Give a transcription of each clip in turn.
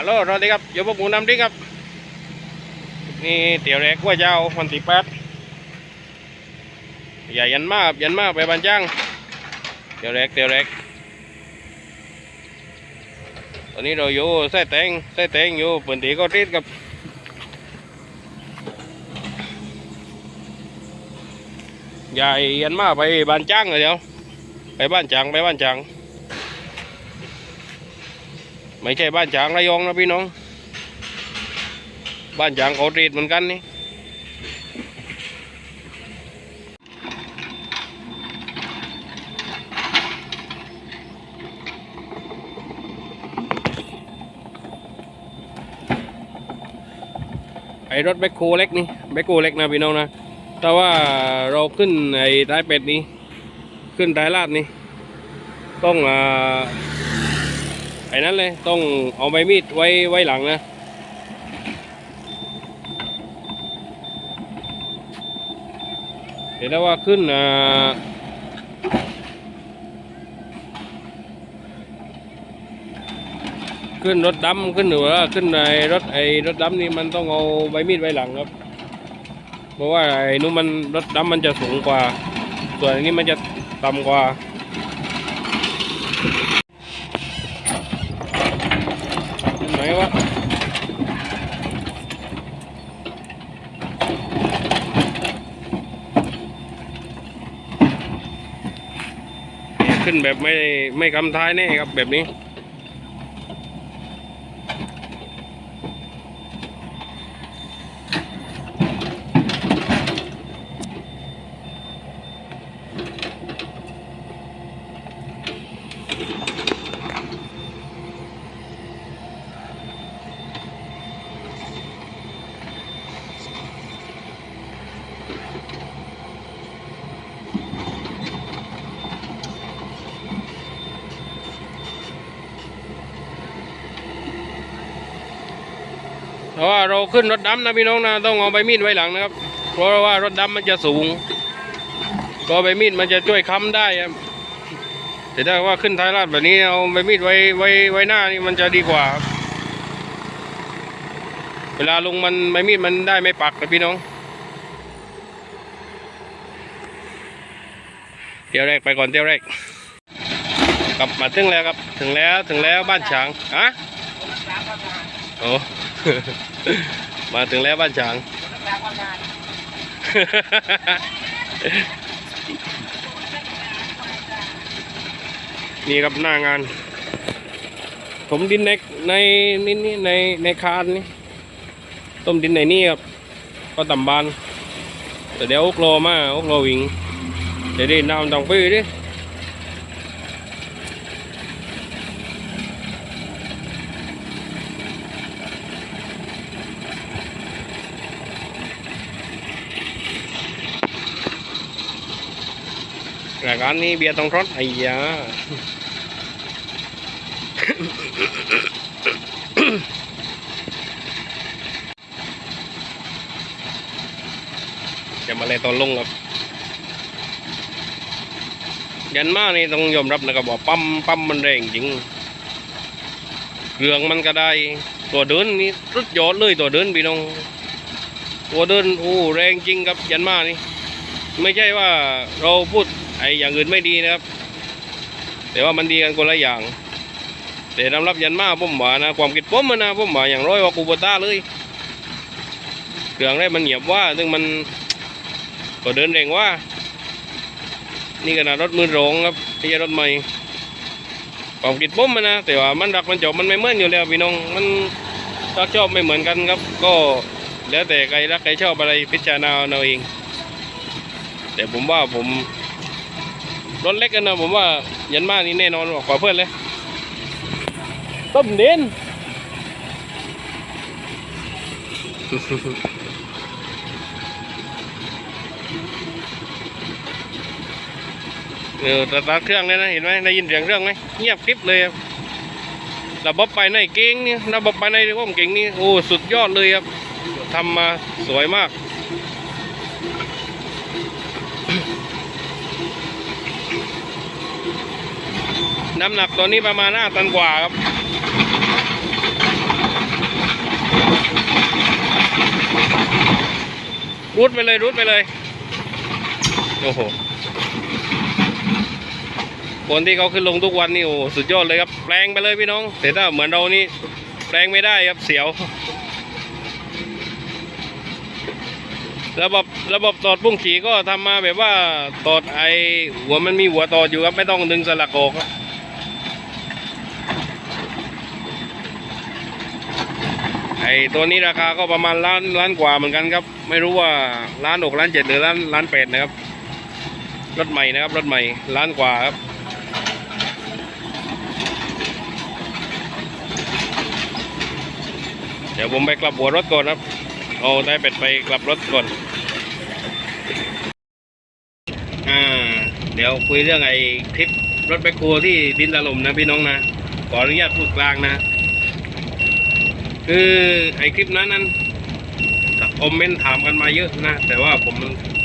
ฮัลโหลสวัสดีครับอยู่พวกหมูน้ำดิ้งครับ นี่เตี๋ยวแรกว่าเจ้าวันที่แปดอย่ยันมากยันมากไปบันจ้างเตี๋ยวแรกเตี๋ยวแรกตอนนี้เราอยู่ไส้แตงไส้แตงอยู่ปืนตีก็ติดกับใหญ่ยันมากไปบ้านจ้างเลยเดี๋ยวไปบ้านจางไปบ้านจาง ไม่ใช่บ้านจางระยองนะพี่น้อง บ้านจางเขาตรีดเหมือนกันนี่ไอรถแบคโคเล็กนี่แบคโคเล็กนะพี่น้องนะแต่ว่าเราขึ้นไอ้ท้ายเป็ดนี้ ขึ้นท้ายลาดนี่ต้องอ่า ไอ้นั้นเลยต้องเอาใบมีดไว้ไว้หลังนะเดี๋ยวแล้วว่าขึ้นอ่าขึ้นรถดำขึ้นหรือว่าขึ้นไอ้รถไอ้รถดำนี่มันต้องเอาใบมีดไว้หลังครับ เพราะว่าไอ้นู้นมันรถดำมันจะสูงกว่า ส่วนอันนี้มันจะต่ำกว่า ไหนวะ ขึ้นแบบไม่ไม่คำท้ายแน่ครับแบบนี้ พราะว่าเราขึ้นรถดำนะพี่น้องนะต้องเอาใบมีดไว้หลังนะครับ เพราะว่ารถดำมันจะสูงก็ใบมีดมันจะช่วยค้ำได้ครับแต่ถ้าว่าขึ้นท้ายลาดแบบนี้เอาใบมีดไว้ไว้ไว้หน้านี่มันจะดีกว่า เวลาลงมันใบมีดมันได้ไม่ปักนะพี่น้อง เที่ยวแรกไปก่อนเที่ยวแรก กลับมาถึงแล้วครับ ถึงแล้วถึงแล้วบ้านฉางอะโอ้ มาถึงแล้วบ้านฉาง นี่ครับหน้างาน ผมดินในในนี่นี่ในในคานนี่ ต้มดินในนี่ครับ ก็ต่ำบานแต่เดี๋ยวอุกโลมาอุกโลวิ่งเดี๋ยวดิน้ำต้องปื้อดิ รายการนี้เบียร์ต้องรสไอ้ยาจะมาเลยตอนลงครับ ยันมานี่ต้องยอมรับนะครับว่าปั๊มปั๊มมันแรงจริงเครื่องมันก็ได้ ตัวเดินนี่รุดยอดเลยตัวเดินพี่น้อง ตัวเดินโอ้แรงจริงครับยันมานี่ ไม่ใช่ว่าเราพูด ไออย่างอื่นไม่ดีนะครับ แต่ว่ามันดีกันคนละอย่าง แต่สำรับยันมาผมว่านะความคิดผมอะนะผมว่าอย่างร้อยว่ากูบต้าเลยเครื่องแรกมันเหยียบว่าซึ่งมันก็เดินเร่งว่า นี่ขนาดรถมือโรงครับไม่ใช่รถใหม่ความคิดผมอะนะแต่ว่ามันรักมันจบมันไม่เหมือนอยู่แล้วพี่น้องมันรักชอบไม่เหมือนกันครับ ก็แล้วแต่ใครรักใครชอบอะไรพิจารณาเอาเอง แต่ผมว่าผม รถเล็กกันนะผมว่ายันมานี่แน่นอนกว่าเพื่อนเลยต้มเด่นเออสตาร์ทเครื่องเลยนะเห็นไหมได้ยินเสียงเครื่องไหมเงียบกริบเลยครับระบบภายในเก่งนี่ระบบภายในร่มเก่งนี่โอ้สุดยอดเลยครับทำมาสวยมาก น้ำหนักตัวนี้ประมาณห้าตันกว่าครับรูดไปเลยรูดไปเลย โอ้โห คนที่เขาขึ้นลงทุกวันนี่โอ้สุดยอดเลยครับ แปลงไปเลยพี่น้อง แต่ถ้าเหมือนเรานี่แปลงไม่ได้ครับเสียว ระบบระบบตอดปุ้งฉีก็ทำมาแบบว่าตอดไอหัวมันมีหัวตอดอยู่ครับ ไม่ต้องดึงสลักออกครับ อตัวนี้ราคาก็ประมาณล้านล้านกว่าเหมือนกันครับ ไม่รู้ว่าล้านหกล้านเจ็ดหรือล้านล้านแปดนะครับ รถใหม่นะครับ รถใหม่ล้านกว่าครับเดี๋ยวผมไปกลับหัวรถก่อนครับเอาได้เป็ดไปกลับรถก่อนอ่าเดี๋ยวคุยเรื่องไอ้คลิปรถแบคโฮที่ดินถล่มนะพี่น้องนะขออนุญาตพูดกลางนะ คือไอคลิปนั้นนั้นคอมเมนต์ถามกันมาเยอะนะ แต่ว่าผม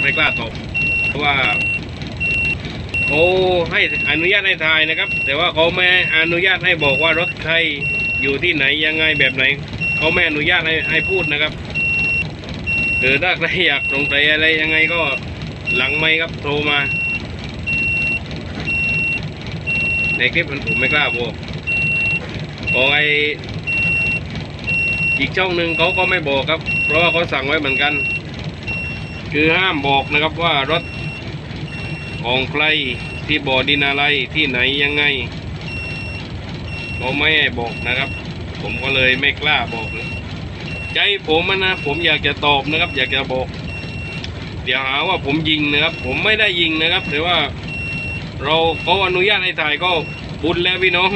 ไม่กล้าตอบเพราะว่าเขาให้อนุญาตให้ถ่ายนะครับ แต่ว่าเขาไม่อนุญาตให้บอกว่ารถใครอยู่ที่ไหนยังไงแบบไหนเขาไม่อนุญาตให้ให้พูดนะครับหรือถ้าใครอยากสงสัยอะไรยังไงก็หลังไม่ครับโทรมา ในคลิปมันผมไม่กล้าบอกของไอ อีกช่องหนึ่งเขาก็ไม่บอกครับ เพราะว่าเขาสั่งไว้เหมือนกัน คือห้ามบอกนะครับว่ารถของใครที่บ่อดินอะไรที่ไหนยังไงเขาไม่ให้บอกนะครับ ผมก็เลยไม่กล้าบอกเลยใจผมนะผมอยากจะตอบนะครับ อยากจะบอกเดี๋ยวหาว่าผมยิงนะครับ ผมไม่ได้ยิงนะครับ แต่ว่าเราเขาอนุญาตให้ถ่ายก็บุญแล้วพี่น้อง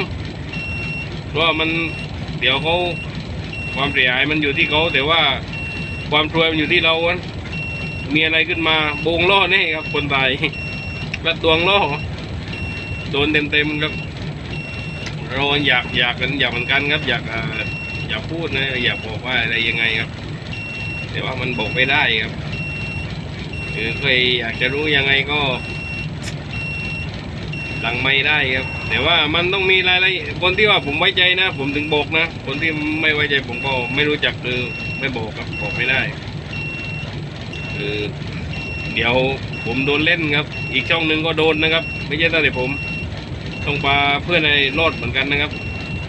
เพราะว่ามันเดี๋ยวเขา ความเสียหายมันอยู่ที่เขาแต่ว่าความช่วยมันอยู่ที่เรามีอะไรขึ้นมาโบงล่อแน่ครับ คนตายกระตวงล่อโดนเต็มๆครับเราอยากอยากกันอยากเหมือนกันครับ อยากอ่าอยากพูดนะอยากบอกว่าอะไรยังไงครับ แต่ว่ามันบอกไม่ได้ครับคือเคยอยากจะรู้ยังไงก็หลังไม่ได้ครับ แต่ว่ามันต้องมีรายละเอียดคนที่ว่าผมไว้ใจนะ ผมถึงบอกนะ คนที่ไม่ไว้ใจผมก็ไม่รู้จักคือไม่บอกครับบอกไม่ได้คือเดี๋ยวผมโดนเล่นครับ อีกช่องหนึ่งก็โดนนะครับ ไม่ใช่แต่ผมต้องปลาเพื่อนในรอดเหมือนกันนะครับ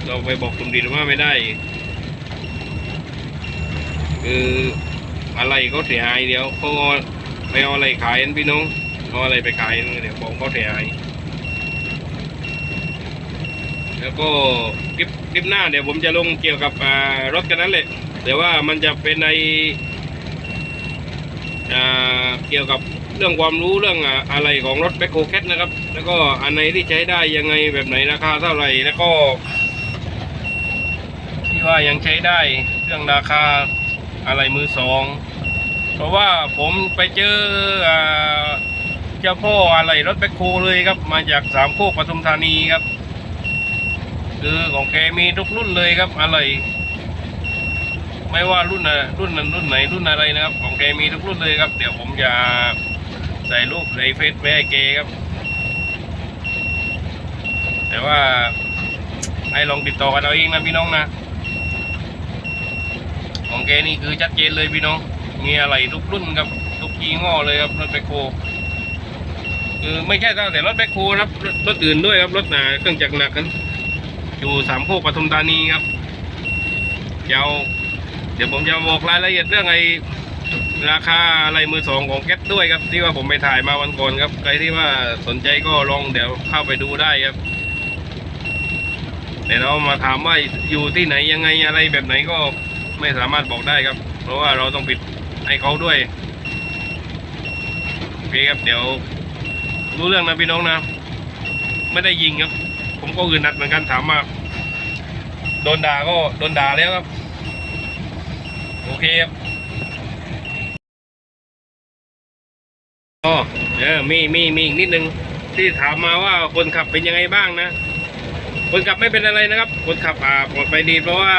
เราไปบอกกลุ่มดีหรือว่าไม่ได้ คืออะไรเขาเสียหายเดี๋ยวเขาไปเอาอะไรขายนพี่น้องเอาอะไรไปขายเดี๋ยวบอกเขาเสียหาย แล้วก็คลิปคลิปหน้าเดี๋ยวผมจะลงเกี่ยวกับรถกันนั้นเลยแต่ว่ามันจะเป็นในเกี่ยวกับเรื่องความรู้เรื่องอะไรของรถแบคโฮแคทนะครับ แล้วก็อันไหนที่ใช้ได้ยังไงแบบไหนราคาเท่าไหร่แล้วก็ที่ว่ายังใช้ได้เรื่องราคาอะไรมือสอง เพราะว่าผมไปเจอเจ้าพ่ออะไรรถแบคโฮเลยครับ มาจากสามโคกปทุมธานีครับ คือของแกมีทุกรุ่นเลยครับอะไรไม่ว่ารุ่นอะรุ่นนั้นรุ่นไหนรุ่นอะไรนะครับ ของแกมีทุกรุ่นเลยครับ เดี๋ยวผมจะใส่รูปในเฟซไว้ให้แกครับ แต่ว่าให้ลองติดต่อกันเอาเองนะพี่น้องนะ ของแกนี่คือชัดเจนเลยพี่น้อง มีอะไรทุกรุ่นครับทุกยี่ห้อเลยครับรถแบคโฮคือไม่ใช่แต่รถแบคโฮครับรถรถอื่นด้วยครับรถหนาเครื่องจักรหนักกัน อยู่สามโคกปทุมธานีครับเดี๋ยวเดี๋ยวผมจะบอกรายละเอียดเรื่องไอ้ราคาอะไรมือสองของแก๊สด้วยครับ ที่ว่าผมไปถ่ายมาวันก่อนครับใครที่ว่าสนใจก็ลองเดี๋ยวเข้าไปดูได้ครับแต่เรามาถามว่าอยู่ที่ไหนยังไงอะไรแบบไหนก็ไม่สามารถบอกได้ครับ เพราะว่าเราต้องปิดให้เขาด้วยโอเคครับเดี๋ยวรู้เรื่องนะพี่น้องนะ ไม่ได้ยิงครับ ผมก็อื่นนัดเหมือนกันถามมาโดนด่าก็โดนด่าแล้วครับ โอเคครับอ๋อเออมีมีมีอีกนิดนึงที่ถามมาว่าคนขับเป็นยังไงบ้างนะ คนขับไม่เป็นอะไรนะครับ คนขับอ่าปลอดภัยดีเพราะว่า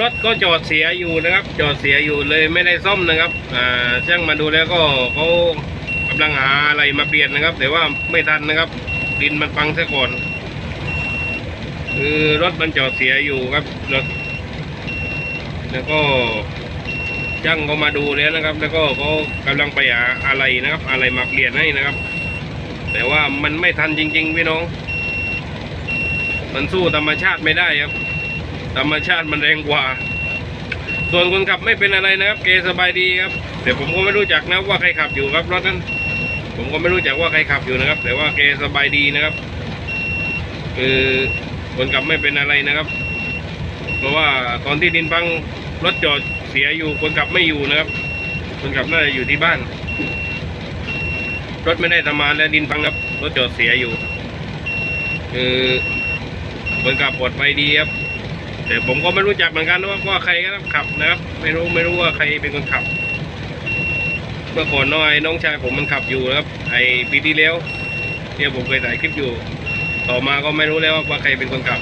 รถก็จอดเสียอยู่นะครับ จอดเสียอยู่เลยไม่ได้ซ่อมนะครับอ่าช่างมาดูแล้วก็เขากำลังหาอะไรมาเปลี่ยนนะครับ แต่ว่าไม่ทันนะครับ ดินมันฟังซะก่อน คือรถมันจอดเสียอยู่ครับรถแล้วก็ช่างก็มาดูแล้วนะครับ แล้วก็เขากำลังไปหาอะไรนะครับ อะไรมาเปลี่ยนให้นะครับ แต่ว่ามันไม่ทันจริง ๆ พี่น้อง มันสู้ธรรมชาติไม่ได้ครับ ธรรมชาติมันแรงกว่า ส่วนคนขับไม่เป็นอะไรนะครับ เกสบายดีครับแต่ผมก็ไม่รู้จักนะว่าใครขับอยู่ครับรถนั้น ผมก็ไม่รู้จักว่าใครขับอยู่นะครับ แต่ว่าเกสบายดีนะครับ คือคนขับไม่เป็นอะไรนะครับ เพราะว่าตอนที่ดินพังรถจอดเสียอยู่คนขับไม่อยู่นะครับ คนขับน่าจะอยู่ที่บ้าน รถไม่ได้ทำงานแล้วดินพังครับ รถจอดเสียอยู่คือคนขับปลอดภัยดีครับ แต่ผมก็ไม่รู้จักเหมือนกันว่าว่าใครก็ขับนะครับ ไม่รู้ไม่รู้ว่าใครเป็นคนขับ เมื่อก่อนน้องไอ้น้องชายผมมันขับอยู่นะครับ ไอ้ปีที่แล้วเนี่ยผมเคยถ่ายคลิปอยู่ ต่อมาก็ไม่รู้แล้วว่าใครเป็นคนขับ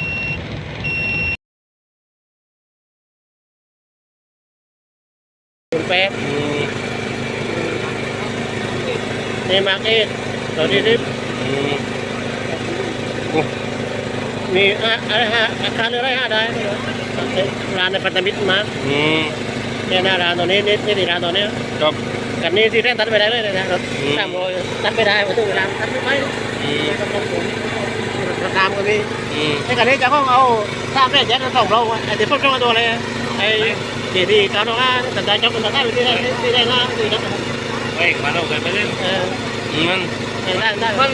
แป๊บนี่มาร์เก็ตตอนนี้นี่อืมมีอะอะไรฮะอาคารอะไรฮะได้ร้านในพันธมิตรมาอืมเนี่ยหน้าร้านตอนนี้นี่นี่ร้านตอนนี้ครับ กันนี้ที่แท่นตัดไปได้เลยนะรถอืมตามโรยตัดไปได้ประตูร้านตัดไม่ไปอืมราคาก็มีอืมไอ้กันนี้จะห้องเอาสร้างแม่แจ๊ดสองเราไอ้เดี๋ยวพวกตัวเลยไอ้ดีดีการน้องอะแต่ใจจำเป็นตัดได้ที่ได้ที่ได้นะที่ได้เฮ้ยมาเรากันไปเล่นเออมันได้ได้มัน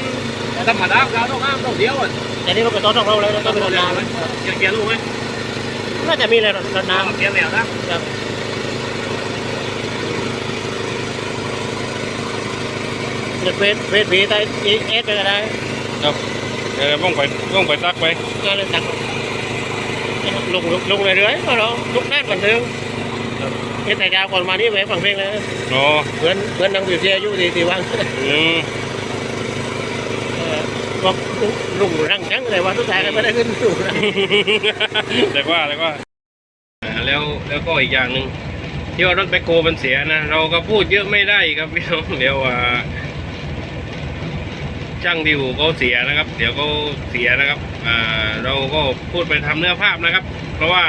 ธรรมดาเราต้องห้ามต้องเดียวอะแต่นี่มันเป็นตัวสองเราเลยแล้วก็เป็นรถเดียวน้ำไหมเกียร์ลูกไหมน่าจะมีเลยรถน้ำเกียร์แนวนะครับ เดี๋ยวเฟสเฟสผีใต้เอสไปก็ได้ครับเดี๋ยวต้องไปต้องไปซักไปก็เลยตักลงลงลงเรื่อยๆก็เราลุกแน่นกันเดิมเฮ็ดแต่ยาวก่อนมานี่ไปฟังเพลงเลยอ๋อเพื่อนเพื่อนนั่งอยู่เสียอยู่ที่ที่ว่างอืมเออบอกลุงรังจังเลยว่าทุกทายก็ไม่ได้ขึ้นสู่นะแต่ว่าแต่ว่าอ่าแล้วแล้วก็อีกอย่างหนึ่งที่ว่ารถแบคโคมันเสียนะ เราก็พูดเยอะไม่ได้ครับพี่น้องเดี๋ยวอ่า ช่างดิวเขาเสียนะครับ เดี๋ยวเขาเสียนะครับอ่าเราก็พูดไปทำเนื้อภาพนะครับ เพราะว่า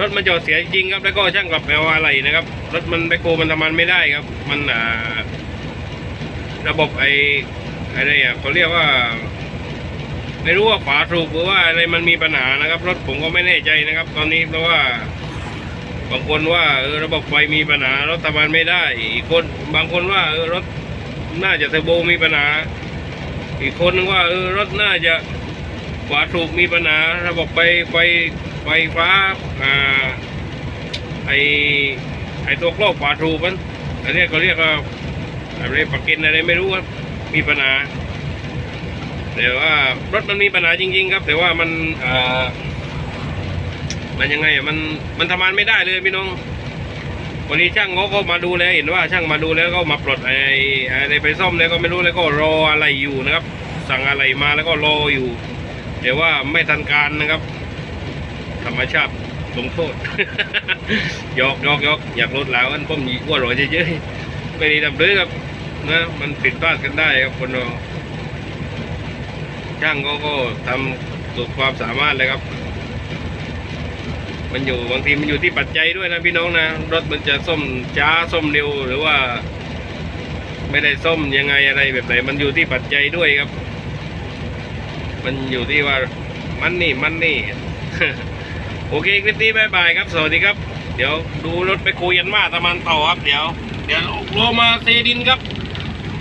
รถมันจอดเสียจริงครับ แล้วก็ช่างกลับแปลว่าอะไรนะครับ รถมันแบคโคมันทำมันไม่ได้ครับ มันอ่าระบบไออะไรอะเขาเรียกว่า ไม่รู้ว่าฝาถูกหรือว่าอะไรมันมีปัญหานะครับ รถผมก็ไม่แน่ใจนะครับ ตอนนี้เพราะว่าบางคนว่าเออระบบไฟมีปัญหารถทำงานไม่ได้ อีกคนบางคนว่าเออรถน่าจะเทอร์โบมีปัญหา อีกคนนึงว่าเออรถน่าจะฝาถูกมีปัญหาระบบไฟไฟไฟฟ้าอ่าไอไอตัวกรอบฝาถูกมันอันนี้เขาเรียกว่าอะไรปักกินอะไรไม่รู้ครับมีปัญหาแต่ว่ารถมันมีปัญหาจริง ๆ ครับ แต่ว่ามันอ่อมันยังไงอะมันมันทำงานไม่ได้เลยพี่น้อง วันนี้ช่างเขาก็มาดูแล้วเห็นว่าช่างมาดูแล้วก็มาปลดไอ้อะไรไปซ่อมแล้วก็ไม่รู้แล้วก็รออะไรอยู่นะครับ สั่งอะไรมาแล้วก็รออยู่แต่ว่าไม่ทันการนะครับ ธรรมชาติลงโทษยอกยอกยอกอยากลดแล้วอันป้อมหยีอ้วนรอยเยอะๆไม่ได้ทำเลยครับนะมันผิดพลาดกันได้ครับคนเราช่างเขาก็ทำสุดความสามารถเลยครับ มันอยู่บางทีมันอยู่ที่ปัจจัยด้วยนะพี่น้องนะรถมันจะส้มช้าส้มเร็วหรือว่า ไม่ได้ส้มยังไงอะไรแบบไหนมันอยู่ที่ปัจจัยด้วยครับ มันอยู่ที่ว่ามันนี่มันนี่โอเคคลิปนี้บายบายครับ สวัสดีครับ เดี๋ยวดูรถไปคุยยันมาตะมันต่อครับ เดี๋ยว เดี๋ยวโลมาเทดินครับ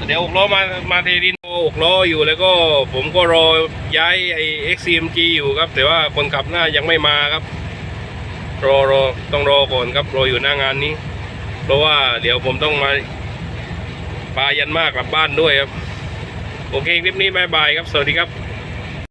เดี๋ยวอกล้อมามาเทดินอกล้ออยู่แล้วก็ผมก็รอย้ายไอ้ XCMG อยู่ครับ แต่ว่าคนขับหน้ายังไม่มาครับ รอรอต้องรอก่อนครับรออยู่หน้างานนี้ เพราะว่าเดี๋ยวผมต้องมาปายันมากกลับบ้านด้วยครับ โอเคคลิปนี้บายบายครับ สวัสดีครับ